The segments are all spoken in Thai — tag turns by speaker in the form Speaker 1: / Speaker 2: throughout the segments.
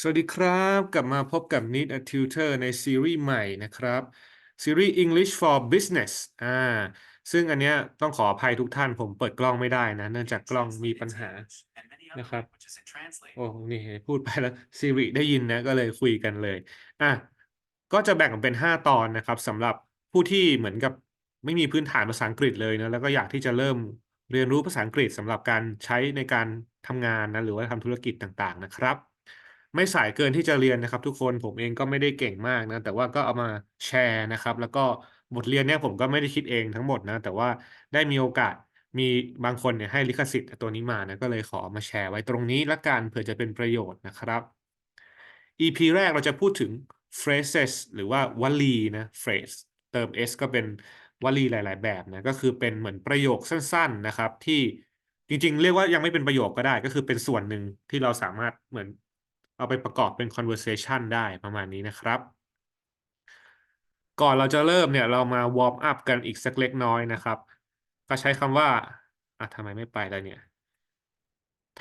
Speaker 1: สวัสดีครับ กลับมาพบกับ Need a Tutor ในซีรีส์ใหม่นะครับ ซีรีส์ English for Business อ่าซึ่งอันเนี้ยต้องขออภัยทุกท่านผมเปิดกล้องไม่ได้นะ เนื่องจากกล้องมีปัญหานะครับ โอ้นี่พูดไปแล้วซีรีได้ยินนะก็เลยคุยกันเลยอะก็จะแบ่งเป็น 5 ตอนนะครับสำหรับผู้ที่เหมือนกับไม่มีพื้นฐานภาษาอังกฤษเลยนะแล้วก็อยากที่จะเริ่มเรียนรู้ภาษาอังกฤษสำหรับการใช้ในการทำงานนะหรือว่าทำธุรกิจต่างๆนะครับ ไม่สายเกินที่จะเรียนนะครับ ทุกคนผมเองก็ไม่ได้เก่งมากนะ แต่ว่าก็เอามาแชร์นะครับ แล้วก็บทเรียนเนี่ยผมก็ไม่ได้คิดเองทั้งหมดนะ แต่ว่าได้มีโอกาสมีบางคนเนี่ยให้ลิขสิทธิ์ตัวนี้มานะก็เลยขอมาแชร์ไว้ตรงนี้ละกันเผื่อจะเป็นประโยชน์นะครับ EP แรกเราจะพูดถึง phrases หรือว่าวลีนะ phrase เติม s ก็เป็นวลีหลาย ๆ แบบนะก็คือเป็นเหมือนประโยคสั้น ๆ นะครับ ที่จริง ๆ เรียกว่ายังไม่เป็นประโยคก็ได้ ก็คือเป็นส่วนหนึ่งที่เราสามารถเหมือน เอาไปประกอบเป็น conversation ได้ประมาณนี้นะครับ ก่อนเราจะเริ่มเนี่ยเรามาวอร์มอัพกันอีกสักเล็กน้อยนะครับ ก็ใช้คำว่าอะทำไมไม่ไปแล้วเนี่ย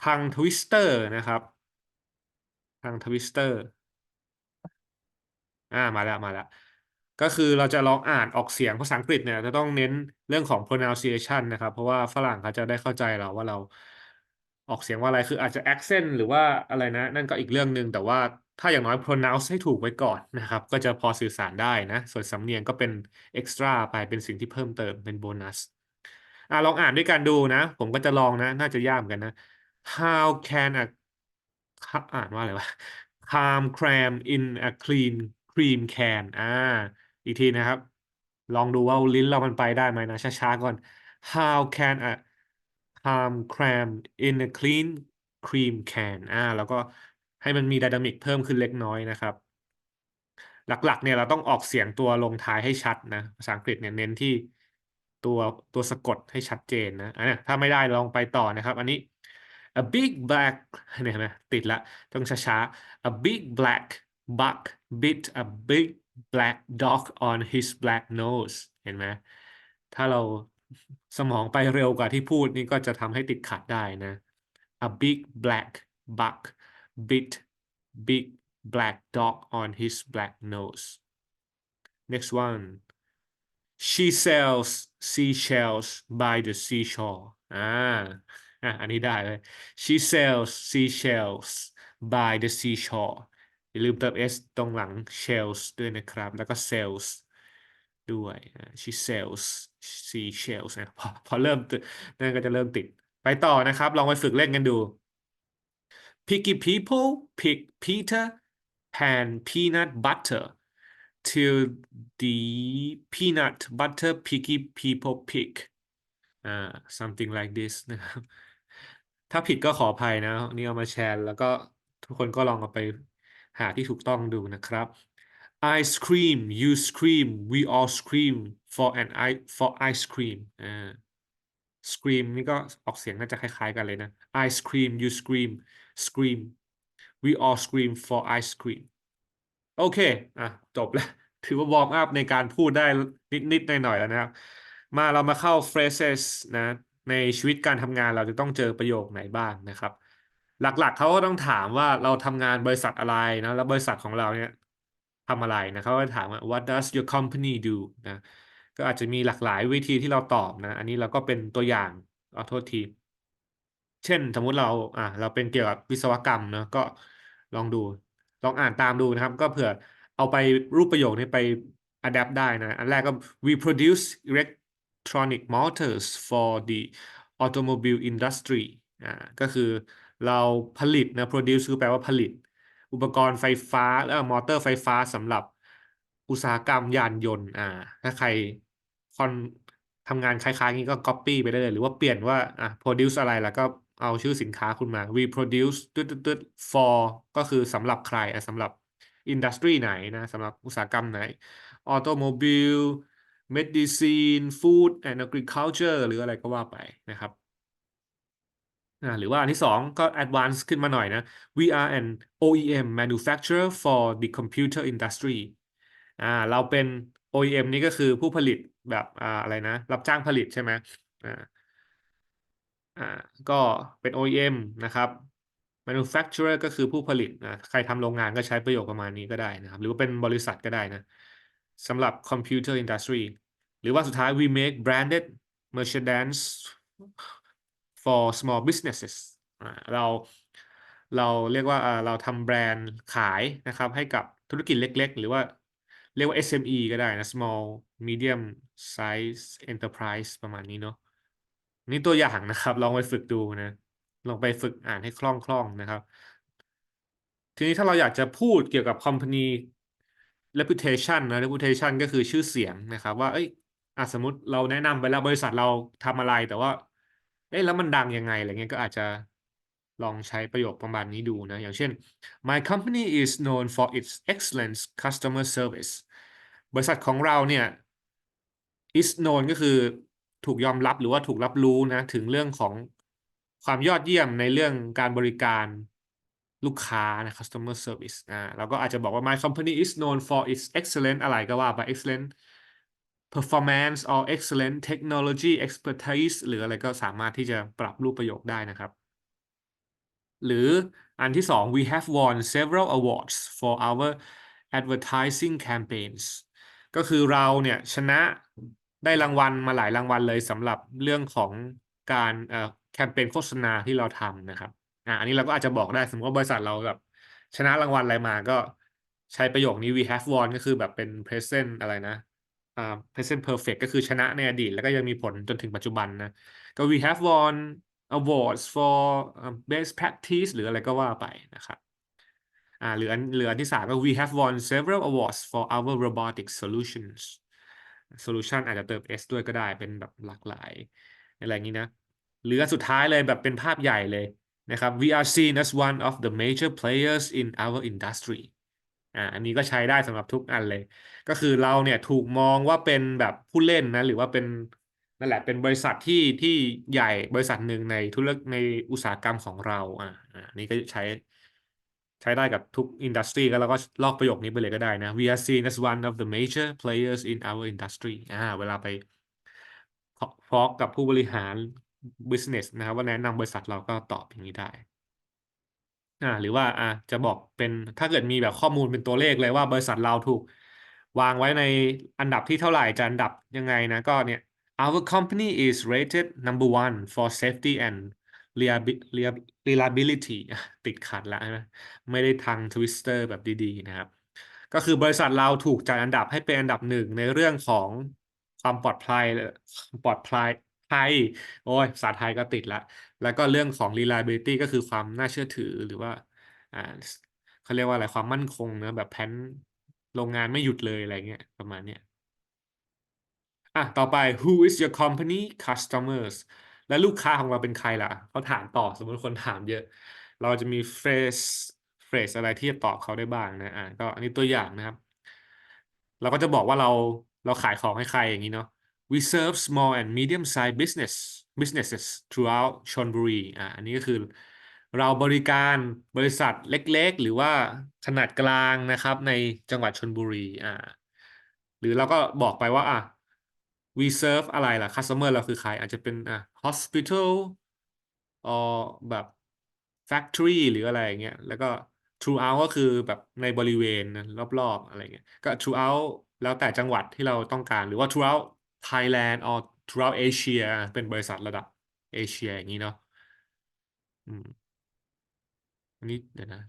Speaker 1: ทางทวิสเตอร์นะครับ ทางทวิสเตอร์อ่ามาแล้วมาแล้วก็คือเราจะลองอ่านออกเสียงภาษาอังกฤษเนี่ยจะต้องเน้นเรื่องของ pronunciation นะครับ เพราะว่าฝรั่งเขาจะได้เข้าใจเราว่าเรา ออกเสียงว่าอะไรคืออาจจะ accent หรือว่าอะไรนะ นั่นก็อีกเรื่องหนึ่งแต่ว่าถ้าอย่างน้อย pronounce ให้ถูกไว้ก่อนนะครับ ก็จะพอสื่อสารได้นะ ส่วนสำเนียงก็เป็น extra ไปเป็นสิ่งที่เพิ่มเติมเป็นโบนัสอ่าลองอ่านด้วยกันดูนะ ผมก็จะลองนะ น่าจะยากเหมือนกันนะ how can a อ่านว่าอะไรวะ calm cram in a clean cream can อ่า อีกทีนะครับ ลองดูว่าลิ้นเรามันไปได้ไหมนะ ช้าๆก่อน how can a calm cram in a clean cream can อ่าแล้วก็ให้มันมีไดนามิกเพิ่มขึ้นเล็กน้อยนะครับ หลักๆ เนี่ยเราต้องออกเสียงตัวลงท้ายให้ชัดนะ ภาษาอังกฤษเนี่ยเน้นที่ตัวตัวสะกดให้ชัดเจนนะอันนี้ถ้าไม่ได้ลองไปต่อนะครับ อันนี้ a big black เนี่ยนไหมติดละต้องช้าๆ a big black buck bit a big black dog on his black nose เห็นไหมถ้าเรา สมองไปเร็วกว่าที่พูดนี่ก็จะทำให้ติดขัดได้นะ a big black buck bit big black dog on his black nose next one she sells seashells by the seashore อ่าอะอันนี้ได้เลย she sells seashells by the seashore อย่าลืมเติม s ตรงหลัง shells ด้วยนะครับ แล้วก็ sells ด้วย she sells seashells นะพอพอเริ่มนั่นก็จะเริ่มติด ไปต่อนะครับ ลองไปฝึกเล่นกันดู picky people pick Peter pan peanut butter till the peanut butter picky people pick อ่า something like this นะครับถ้าผิดก็ขออภัยนะ นี่เอามาแชร์ แล้วก็ทุกคนก็ลองเอาไปหาที่ถูกต้องดูนะครับ I scream you scream we all scream for an i for ice cream อ่า scream นี่ก็ออกเสียงน่าจะคล้ายๆกันเลยนะ I scream you scream scream we all scream for ice cream โอเค อะ จบแล้ว ถือว่าวอร์มอัพในการพูดได้นิดๆหน่อยๆแล้วนะครับ มาเรามาเข้า phrases นะ ในชีวิตการทำงานเราจะต้องเจอประโยคไหนบ้างนะครับ หลักๆเขาก็ต้องถามว่าเราทำงานบริษัทอะไรนะ แล้วบริษัทของเราเนี่ย ทำอะไรนะเขาก็ถามว่า what does your company do นะก็อาจจะมีหลากหลายวิธีที่เราตอบนะ อันนี้เราก็เป็นตัวอย่างขอโทษที เช่นสมมุติเราอ่าเราเป็นเกี่ยวกับวิศวกรรมเนะก็ลองดู ลองอ่านตามดูนะครับ ก็เผื่อเอาไปรูปประโยคนี้ไป adapt ได้นะ อันแรกก็ we produce electronic motors for the automobile industry อ่าก็คือเราผลิตนะ produce คือแปลว่าผลิต อุปกรณ์ไฟฟ้าแล้วมอเตอร์ไฟฟ้าสำหรับอุตสาหกรรมยานยนต์อ่า ถ้าใครคอนทำงานคล้ายๆนี้ก็ copy ไปได้เลย หรือว่าเปลี่ยนว่าอะ produce อะไรแล้วก็เอาชื่อสินค้าคุณมา we produce ตึ๊ดตึ๊ด for ก็คือสำหรับใครอะสำหรับอินดัสทรีไหนนะสำหรับอุตสาหกรรมไหน automobile medicine food and agriculture หรืออะไรก็ว่าไปนะครับ อ่าหรือว่าอันที่สองก็ advance ขึ้นมาหน่อยนะ we are an OEM manufacturer for the computer industry อ่าเราเป็น OEM นี่ก็คือผู้ผลิตแบบอ่าอะไรนะ รับจ้างผลิตใช่ไหมอ่าอ่าก็เป็น OEM นะครับ manufacturer ก็คือผู้ผลิตนะใครทำโรงงานก็ใช้ประโยคประมาณนี้ก็ได้นะครับ หรือว่าเป็นบริษัทก็ได้นะสำหรับ computer industry หรือว่าสุดท้าย we make branded merchandise for small businesses เราเราเรียกว่าเราทำแบรนด์ขายนะครับ ให้กับธุรกิจเล็ก ๆ หรือว่าเรียกว่า SME ก็ได้นะ small medium size enterprise ประมาณนี้เนาะนี่ตัวอย่างนะครับ ลองไปฝึกดูนะ ลองไปฝึกอ่านให้คล่องๆนะครับ ทีนี้ถ้าเราอยากจะพูดเกี่ยวกับ company reputation นะ reputation ก็คือชื่อเสียงนะครับ ว่า เอ้ยอสมมติเราแนะนำไปแล้วบริษัทเราทำอะไรแต่ว่า เอ๊ะแล้วมันดังยังไงอะไรเงี้ยก็อาจจะลองใช้ประโยคประมาณนี้ดูนะ อย่างเช่น my company is known for its excellent customer service บริษัทของเราเนี่ย is known ก็คือถูกยอมรับหรือว่าถูกรับรู้นะ ถึงเรื่องของความยอดเยี่ยมในเรื่องการบริการลูกค้านะ customer service อ่าเราก็อาจจะบอกว่า my company is known for its excellent อะไรก็ว่าไป excellent performance or excellent technology expertise หรืออะไรก็สามารถที่จะปรับรูปประโยคได้นะครับ หรืออันที่สอง we have won several awards for our advertising campaigns ก็คือเราเนี่ยชนะได้รางวัลมาหลายรางวัลเลยสำหรับเรื่องของการแคมเปญโฆษณาที่เราทำนะครับอ่าอันนี้เราก็อาจจะบอกได้สมมติว่าบริษัทเราแบบชนะรางวัลอะไรมาก็ใช้ประโยคนี้ we have won ก็คือแบบเป็น present อะไรนะ อ่า present perfect ก็คือชนะในอดีต แล้วก็ยังมีผลจนถึงปัจจุบันนะ ก็ we have won awards for best practice หรืออะไรก็ว่าไปนะครับอ่าหรืออันหรืออันที่สามก็ we have won several awards for our robotic solutions solution อาจจะเติม s ด้วยก็ได้เป็นแบบหลากหลายอะไรอย่างนี้นะหรือสุดท้ายเลยแบบเป็นภาพใหญ่เลยนะครับ we are seen as one of the major players in our industry อ่าอันนี้ก็ใช้ได้สำหรับทุกอันเลย ก็คือเราเนี่ยถูกมองว่าเป็นแบบผู้เล่นนะ หรือว่าเป็นนั่นแหละเป็นบริษัทที่ที่ใหญ่บริษัทหนึ่งในธุรกิจในอุตสาหกรรมของเราอ่าอ่านี่ก็ใช้ใช้ได้กับทุกอินดัสทรีก็แล้วก็ลอกประโยคนี้ไปเลยก็ได้นะ we are seen as one of the major players in our industry อ่าเวลาไปพอกกับผู้บริหาร business นะครับว่าแนะนำบริษัทเราก็ตอบอย่างนี้ได้ อ่า หรือว่าอ่าจะบอกเป็นถ้าเกิดมีแบบข้อมูลเป็นตัวเลขเลยว่าบริษัทเราถูก วางไว้ในอันดับที่เท่าไหร่จะอันดับยังไงนะก็เนี่ย our company is rated number one for safety and reliability ติดขัดแล้วนะไม่ได้ทาง Twister แบบดีๆนะครับ ก็คือบริษัทเราถูกจัดอันดับให้เป็นอันดับหนึ่งในเรื่องของความปลอดภัยปลอดภัยไทยโอ้ยภาษาไทยก็ติดละ แล้วก็เรื่องของ reliability ก็คือความน่าเชื่อถือหรือว่าอ่าเขาเรียกว่าอะไรความมั่นคงเนะแบบแผนโรงงานไม่หยุดเลยอะไรเงี้ยประมาณเนี้ยอะต่อไป who is your company customers แล้วลูกค้าของเราเป็นใครล่ะเขาถามต่อสมมติคนถามเยอะ เราจะมีเฟรสเฟรสอะไรที่จะตอบเขาได้บ้างนะอะก็อันนี้ตัวอย่างนะครับ เราก็จะบอกว่าเราเราขายของให้ใครอย่างนี้เนาะ we serve small and medium sized business businesses throughout Chonburi อ่าอันนี้ก็คือเราบริการบริษัทเล็กๆ หรือว่าขนาดกลางนะครับในจังหวัดชลบุรีอ่าหรือเราก็บอกไปว่าอะ we serve อะไรล่ะ customer เราคือใครอาจจะเป็นอะ hospital ออแบบ factory หรืออะไรอย่างเงี้ยแล้วก็ throughout ก็คือแบบในบริเวณนะรอบๆอะไรเงี้ยก็ throughout แล้วแต่จังหวัดที่เราต้องการหรือว่า throughout Thailand or throughout Asia เป็นบริษัทระดับเอเชียอย่างนี้เนาะอืมอันนี้เดี๋ยวนะ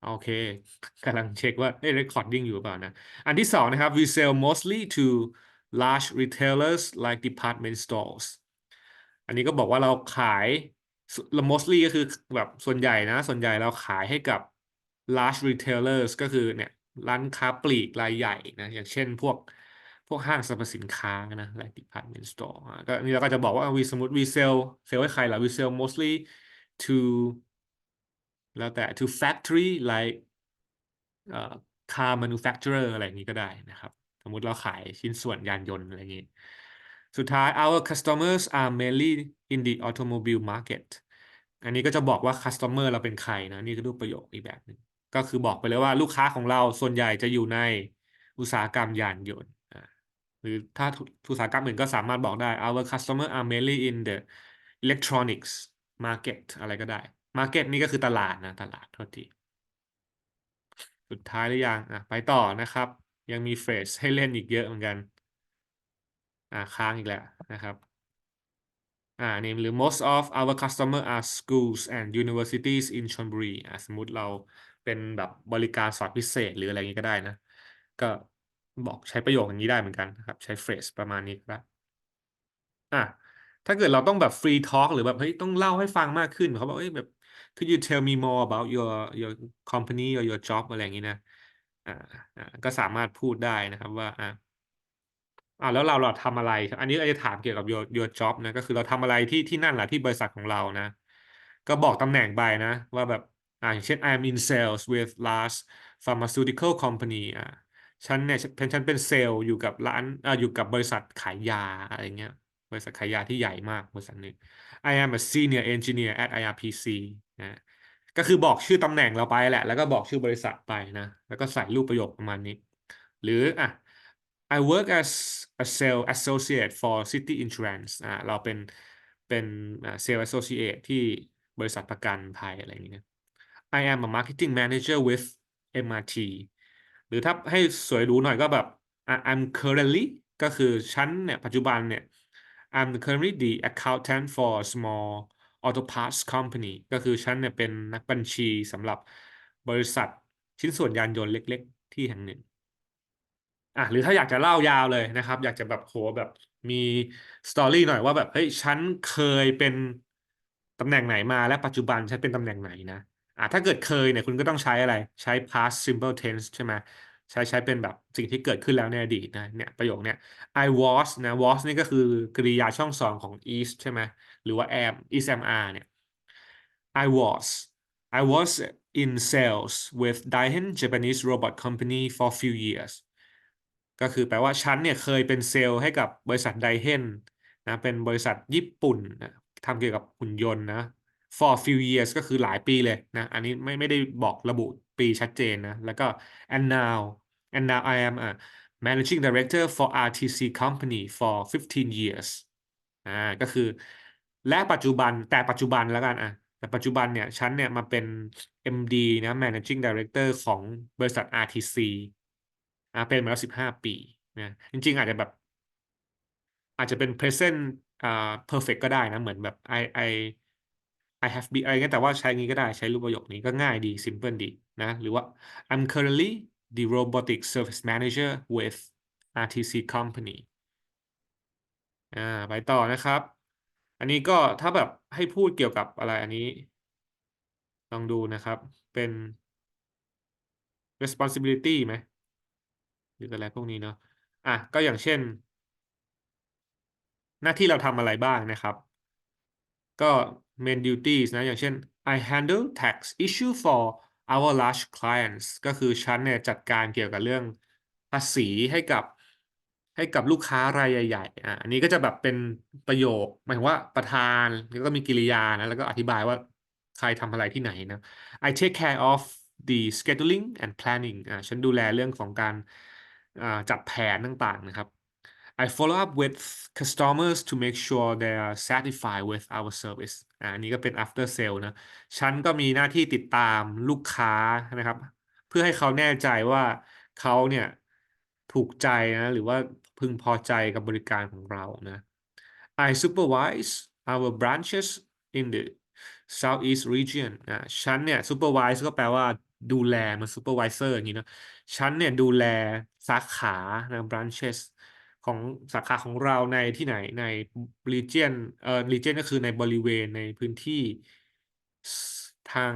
Speaker 1: โอเคกำลังเช็คว่าได้ recording อยู่หรือเปล่านะ อันที่สองนะครับ we sell mostly to large retailers like department stores อันนี้ก็บอกว่าเราขายเรา mostly ก็คือแบบส่วนใหญ่นะ ส่วนใหญ่เราขายให้กับ large retailers ก็คือเนี่ยร้านค้าปลีกรายใหญ่นะ อย่างเช่นพวก พวกห้างสรรพสินค้านะ like department store ก็นี่เราก็จะบอกว่า we สมมติ we sell sell ให้ใครล่ะ we sell mostly to แล้วแต่ to factory like เอ่อ car manufacturer อะไรอย่างนี้ก็ได้นะครับ สมมติเราขายชิ้นส่วนยานยนต์อะไรอย่างนี้ สุดท้าย our customers are mainly in the automobile market อันนี้ก็จะบอกว่า customer เราเป็นใครนะ นี่ก็รูปประโยคอีกแบบหนึ่งก็คือบอกไปเลยว่าลูกค้าของเราส่วนใหญ่จะอยู่ในอุตสาหกรรมยานยนต์ หรือถ้าอุตสาหกรรมอื่นก็สามารถบอกได้ our customer are mainly in the electronics market อะไรก็ได้ market นี่ก็คือตลาดนะ ตลาดโทษทีสุดท้ายหรือยังอะไปต่อนะครับ ยังมีเฟสให้เล่นอีกเยอะเหมือนกัน อ่าค้างอีกแล้วนะครับอ่านี่หรือ most of our customer are schools and universities in Chonburi อ่าสมมติเราเป็นแบบบริการสอนพิเศษหรืออะไรอย่างนี้ก็ได้นะ ก็ บอกใช้ประโยคอย่างนี้ได้เหมือนกันนะครับ ใช้เฟสประมาณนี้ก็ได้อะถ้าเกิดเราต้องแบบฟรีทอล์กหรือแบบเฮ้ยต้องเล่าให้ฟังมากขึ้นเขาบอกเอ้ยแบบ could you tell me more about your your company or your job อะไรอย่างนี้นะอ่าก็สามารถพูดได้นะครับว่าอ่าอ่าแล้วเราเราทำอะไร อันนี้เราจะถามเกี่ยวกับ your your job นะก็คือเราทำอะไรที่ที่นั่นแหละที่บริษัทของเรานะ ก็บอกตำแหน่งไปนะ ว่าแบบอ่าอย่างเช่น I'm in sales with large pharmaceutical company อ่า ฉันเนี่ยฉันฉันเป็นเซลล์อยู่กับร้านอ่าอยู่กับบริษัทขายยาอะไรเงี้ย บริษัทขายยาที่ใหญ่มากบริษัทหนึ่ง I am a senior engineer at IRPC นะก็คือบอกชื่อตำแหน่งเราไปแหละ แล้วก็บอกชื่อบริษัทไปนะ แล้วก็ใส่รูปประโยคประมาณนี้ หรืออะ I work as a sales associate for City Insurance อ่าเราเป็นเป็น sales associate ที่บริษัทประกันภัยอะไรอย่างเงี้ย I am a marketing manager with MRT รือถ้าให้สวยหรูหน่อยก็แบบ I'm currently ก็คือฉันเนี่ยปัจจุบันเนี่ย I'm currently the accountant for a small auto parts company ก็คือฉันเนี่ยเป็นนักบัญชีสำหรับบริษัทชิ้นส่วนยานยนต์เล็ก ๆ ที่แห่งหนึ่งอะหรือถ้าอยากจะเล่ายาวเลยนะครับ อยากจะแบบโหแบบมีสตอรี่หน่อยว่าแบบเฮ้ยฉันเคยเป็นตำแหน่งไหนมาและปัจจุบันฉันเป็นตำแหน่งไหนนะ อะถ้าเกิดเคยเนี่ยคุณก็ต้องใช้อะไรใช้ past simple tense ใช่ไหมใช้ใช้เป็นแบบสิ่งที่เกิดขึ้นแล้วในอดีตนะเนี่ยประโยคเนี้ย I was นะ was นี่ก็คือกริยาช่องสองของ is ใช่ไหมหรือว่า am is am are เนี่ย I was I was in sales with Daihin Japanese robot company for few years ก็คือแปลว่าฉันเนี่ยเคยเป็นเซลล์ให้กับบริษัทไดเฮนนะเป็นบริษัทญี่ปุ่นนะทำเกี่ยวกับหุ่นยนต์นะ for few years ก็คือหลายปีเลยนะ อันนี้ไม่ไม่ได้บอกระบุปีชัดเจนนะ แล้วก็ and now and now I am a managing director for RTC company for 15 years อ่าก็คือ และปัจจุบันแต่ปัจจุบันแล้วกันอะแต่ปัจจุบันเนี่ยฉันเนี่ยมาเป็น MD นะ managing director ของบริษัท RTC อ่าเป็นมาแล้วสิบห้าปีนะจริง ๆ อาจจะแบบ อาจจะเป็น present อ่า perfect ก็ได้นะ เหมือนแบบ I I I have been อะไรเงี้ยแต่ว่าใช้งี้ก็ได้ใช้รูปประโยคนี้ก็ง่ายดี simple ดีนะ หรือว่า I'm currently the robotic service manager with RTC company อ่าไปต่อนะครับ อันนี้ก็ถ้าแบบให้พูดเกี่ยวกับอะไรอันนี้ ลองดูนะครับเป็น responsibility ไหมหรืออะไรพวกนี้เนาะอะก็อย่างเช่น หน้าที่เราทำอะไรบ้างนะครับ ก็ main duties นะ อย่างเช่น I handle tax issue for our large clients ก็คือฉันเนี่ยจัดการเกี่ยวกับเรื่องภาษีให้กับให้กับลูกค้ารายใหญ่ๆอะอันนี้ก็จะแบบเป็นประโยคหมายถึงว่าประธานแล้วก็มีกิริยานะแล้วก็อธิบายว่าใครทำอะไรที่ไหนนะ I take care of the scheduling and planning อะฉันดูแลเรื่องของการอ่าจัดแผนต่างๆนะครับ I follow up with customers to make sure they are satisfied with our service อ่าอันนี้ก็เป็น after sale นะ ฉันก็มีหน้าที่ติดตามลูกค้านะครับ เพื่อให้เขาแน่ใจว่าเขาเนี่ยถูกใจนะหรือว่าพึงพอใจกับบริการของเรานะ I supervise our branches in the Southeast region อ่าฉันเนี่ย supervise ก็แปลว่าดูแลมัน supervisor อย่างนี้นะ ฉันเนี่ยดูแลสาขานะ branches ของสาขาของเราในที่ไหนใน region เอ่อ region ก็คือในบริเวณในพื้นที่ทาง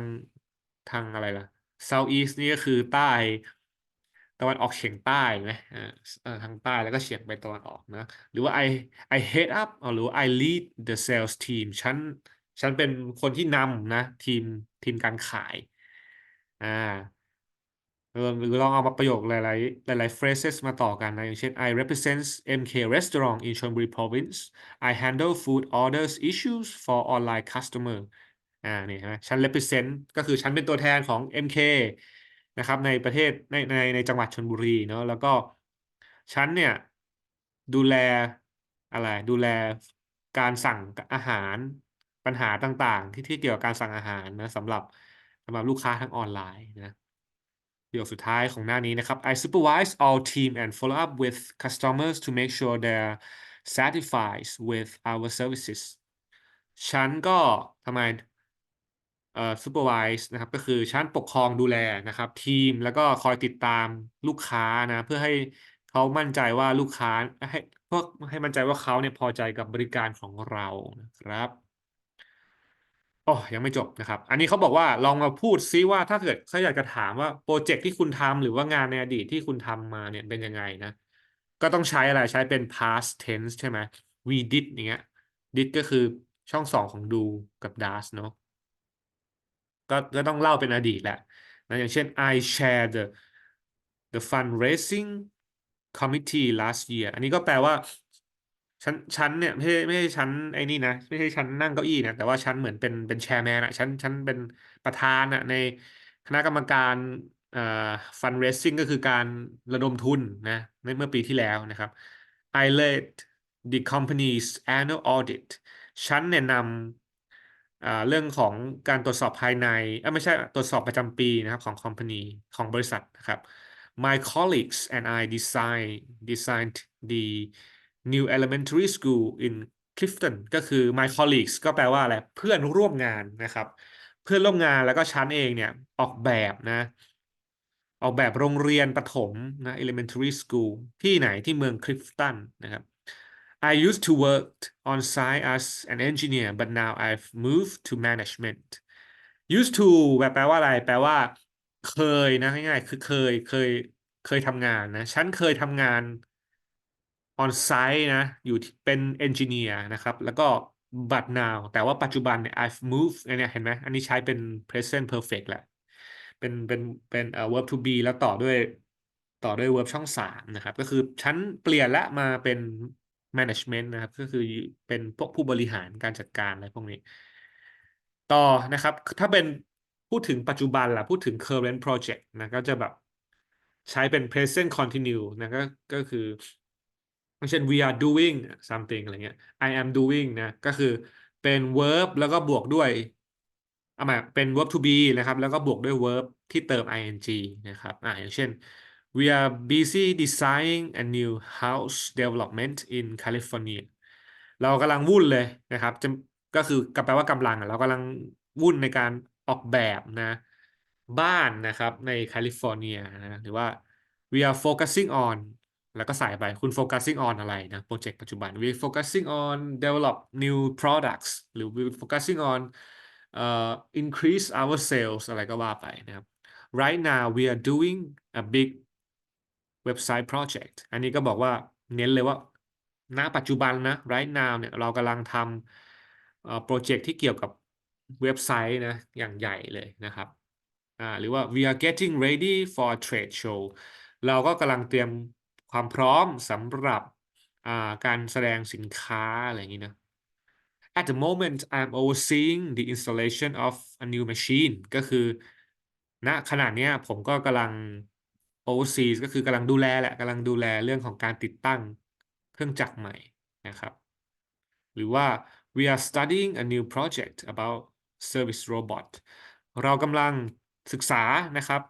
Speaker 1: ทางอะไรล่ะ South East นี่ก็คือใต้ตะวันออกเฉียงใต้ไหมอ่าทางใต้แล้วก็เฉียงไปตะวันออกนะ หรือว่า I I head up หรือว่า I lead the sales team ฉันฉันเป็นคนที่นำนะ ทีมทีมการขาย อ่า หรือลองเอาประโยคหลายๆหลายๆ phrases มาต่อกันนะ อย่างเช่น I represent MK Restaurant in Chonburi Province I handle food orders issues for online customer อ่านี่ใช่ไหมฉัน represent ก็คือฉันเป็นตัวแทนของ MK นะครับในประเทศในในในจังหวัดชลบุรีเนาะแล้วก็ฉันเนี่ย ดูแลอะไรดูแลการสั่งอาหารปปัญหาต่างๆ ที่ที่เกี่ยวกับการสั่งอาหารนะสำหรับสำหรับลูกค้าทั้งออนไลน์นะ ประโยคสุดท้ายของหน้านี้นะครับ I supervise all team and follow up with customers to make sure they're satisfied with our services ฉันก็ทำไมเอ่อ supervise นะครับ ก็คือฉันปกครองดูแลนะครับ ทีมแล้วก็คอยติดตามลูกค้านะ เพื่อให้เขามั่นใจว่าลูกค้าให้เพื่อให้มั่นใจว่าเขาเนี่ยพอใจกับบริการของเรานะครับ โอ้ยังไม่จบนะครับ อันนี้เขาบอกว่าลองมาพูดซิว่าถ้าเกิดเขาอยากจะถามว่าโปรเจกต์ที่คุณทำหรือว่างานในอดีตที่คุณทำมาเนี่ยเป็นยังไงนะ ก็ต้องใช้อะไรใช้เป็น past tense ใช่ไหม we did อย่างเงี้ย did ก็คือช่องสองของ do กับ does เนาะก็ก็ต้องเล่าเป็นอดีตแหละนะอย่างเช่น I shared the the fundraising committee last year อันนี้ก็แปลว่า ฉันฉันเนี่ยไม่ใช่ไม่ใช่ฉันไอ้นี่นะไม่ใช่ฉันนั่งเก้าอี้นะแต่ว่าฉันเหมือนเป็นเป็นแชร์แมนอะฉันฉันเป็นประธานอะในคณะกรรมการเอ่อ fundraising ก็คือการระดมทุนนะในเมื่อปีที่แล้วนะครับ I led the company's annual audit ฉันเนี่ยนำอ่าเรื่องของการตรวจสอบภายในอ้ยไม่ใช่ตรวจสอบประจำปีนะครับของ company ของบริษัทนะครับ My colleagues and I design designed the new elementary school in Clifton ก็คือ my colleagues ก็แปลว่าอะไรเพื่อนร่วมงานนะครับ เพื่อนร่วมงานแล้วก็ฉันเองเนี่ยออกแบบนะ ออกแบบโรงเรียนประถมนะ elementary school ที่ไหนที่เมืองคลิฟตันนะครับ I used to work on site as an engineer but now I've moved to management used to แบบแปลว่าอะไร แปลว่า เคยนะง่ายๆคือเคยเคยเคยทำงานนะ ฉันเคยทำงาน on site นะอยู่เป็นเอนจิเนียร์นะครับ แล้วก็ but now แต่ว่าปัจจุบันเนี่ย I've moved เนี่ยเห็นไหมอันนี้ใช้เป็น present perfect แหละ เป็นเป็นเป็นเอ่อ verb to be แล้วต่อด้วยต่อด้วย verb ช่องสามนะครับ ก็คือฉันเปลี่ยนละมาเป็น management นะครับ ก็คือเป็นพวกผู้บริหารการจัดการอะไรพวกนี้ ต่อนะครับ ถ้าเป็นพูดถึงปัจจุบันล่ะ พูดถึง current project นะ ก็จะแบบใช้เป็น present continue นะ ก็ก็คือ เช่น we are doing something อะไรเงี้ย I am doing นะ ก็คือเป็น verb แล้วก็บวกด้วยเอามาเป็น verb to be นะครับ แล้วก็บวกด้วย verb ที่เติม ing นะครับ อ่าอย่างเช่น we are busy designing a new house development in California เรากำลังวุ่นเลยนะครับจะก็คือก็แปลว่ากำลังเรากำลังวุ่นในการออกแบบนะ บ้านนะครับในแคลิฟอร์เนียนะหรือว่า we are focusing on แล้วก็ใส่ไปคุณ focusing on อะไรนะโปรเจกต์ปัจจุบัน we focusing on develop new products หรือ we focusing on uh, increase our sales อะไรก็ว่าไปนะครับ right now we are doing a big website project อันนี้ก็บอกว่าเน้นเลยว่า ณ ปัจจุบันนะ right now เนี่ยเรากำลังทำโปรเจกต์ที่เกี่ยวกับเว็บไซต์นะ อย่างใหญ่เลยนะครับหรือว่า we are getting ready for a trade show เราก็กำลังเตรียม ความพร้อมสำหรับอ่าการแสดงสินค้า อะไรอย่างนี้นะ At the moment I'm overseeing the installation of a new machine ก็คือณขณะนี้ผมก็กำลัง oversee ก็คือกำลังดูแลแหละกำลังดูแลเรื่องของการติดตั้งเครื่องจักรใหม่นะครับ หรือว่า we are studying a new project about service robot เรากำลังศึกษานะครับ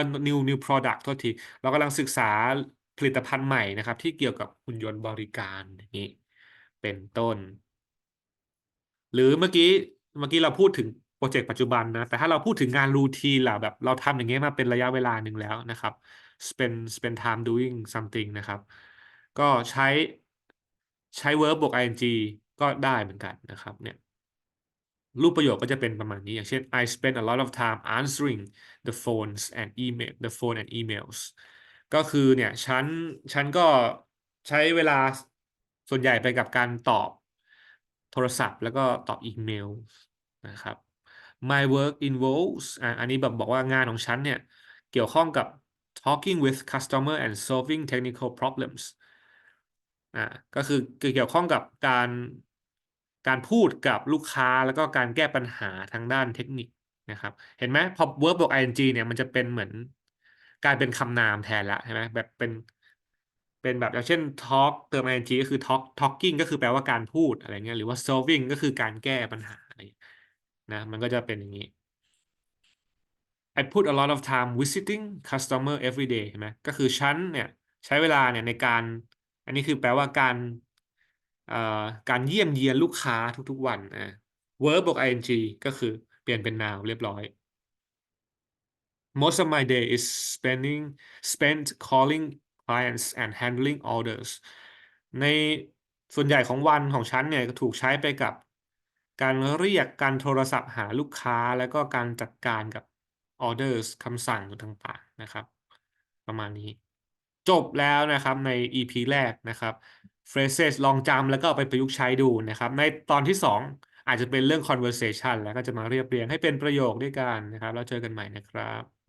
Speaker 1: a new new product โทษที เรากำลังศึกษา ผลิตภัณฑ์ใหม่นะครับ ที่เกี่ยวกับหุ่นยนต์บริการนี้เป็นต้น หรือเมื่อกี้เมื่อกี้เราพูดถึงโปรเจกต์ปัจจุบันนะ แต่ถ้าเราพูดถึงงานรูทีล่ะแบบเราทำอย่างเงี้ยมาเป็นระยะเวลาหนึ่งแล้วนะครับ spend spend time doing something นะครับ ก็ใช้ใช้ verb บวก ing ก็ได้เหมือนกันนะครับเนี่ยรูปประโยคก็จะเป็นประมาณนี้ อย่างเช่น I spend a lot of time answering the phones and email the phone and emails ก็คือเนี่ยฉันฉันก็ใช้เวลาส่วนใหญ่ไปกับการตอบโทรศัพท์แล้วก็ตอบอีเมลนะครับ My work involves อะอันนี้แบบบอกว่างานของฉันเนี่ย เกี่ยวข้องกับ talking with customer and solving technical problems อ่าก็คือเกี่ยวข้องกับการการพูดกับลูกค้าแล้วก็การแก้ปัญหาทางด้านเทคนิคนะครับ เห็นไหมพอ verb บวก ing เนี่ยมันจะเป็นเหมือน กลายเป็นคำนามแทนละใช่ไหมแบบเป็นเป็นแบบอย่างเช่น talk เติม ing ก็คือ talk talking ก็คือแปลว่าการพูดอะไรเงี้ยหรือว่า solving ก็คือการแก้ปัญหาอะไรนะมันก็จะเป็นอย่างนี้ I put a lot of time visiting customer every day ใช่ไหมก็คือฉันเนี่ยใช้เวลาเนี่ยในการ อันนี้คือแปลว่าการเอ่อการเยี่ยมเยียนลูกค้าทุกๆวันอะ verb บวก ing ก็คือเปลี่ยนเป็น noun เรียบร้อย most of my day is spending spent calling clients and handling orders ในส่วนใหญ่ของวันของฉันเนี่ยถูกใช้ไปกับ การเรียกการโทรศัพท์หาลูกค้าแล้วก็การจัดการกับ orders คำสั่งต่างๆนะครับ ประมาณนี้ จบแล้วนะครับใน EP แรกนะครับ phrases ลองจำแล้วก็ไปประยุกต์ใช้ดูนะครับ ในตอนที่ 2 อาจจะเป็นเรื่อง conversation แล้วก็จะมาเรียบเรียงให้เป็นประโยคด้วยกันนะครับ แล้วเจอกันใหม่นะครับ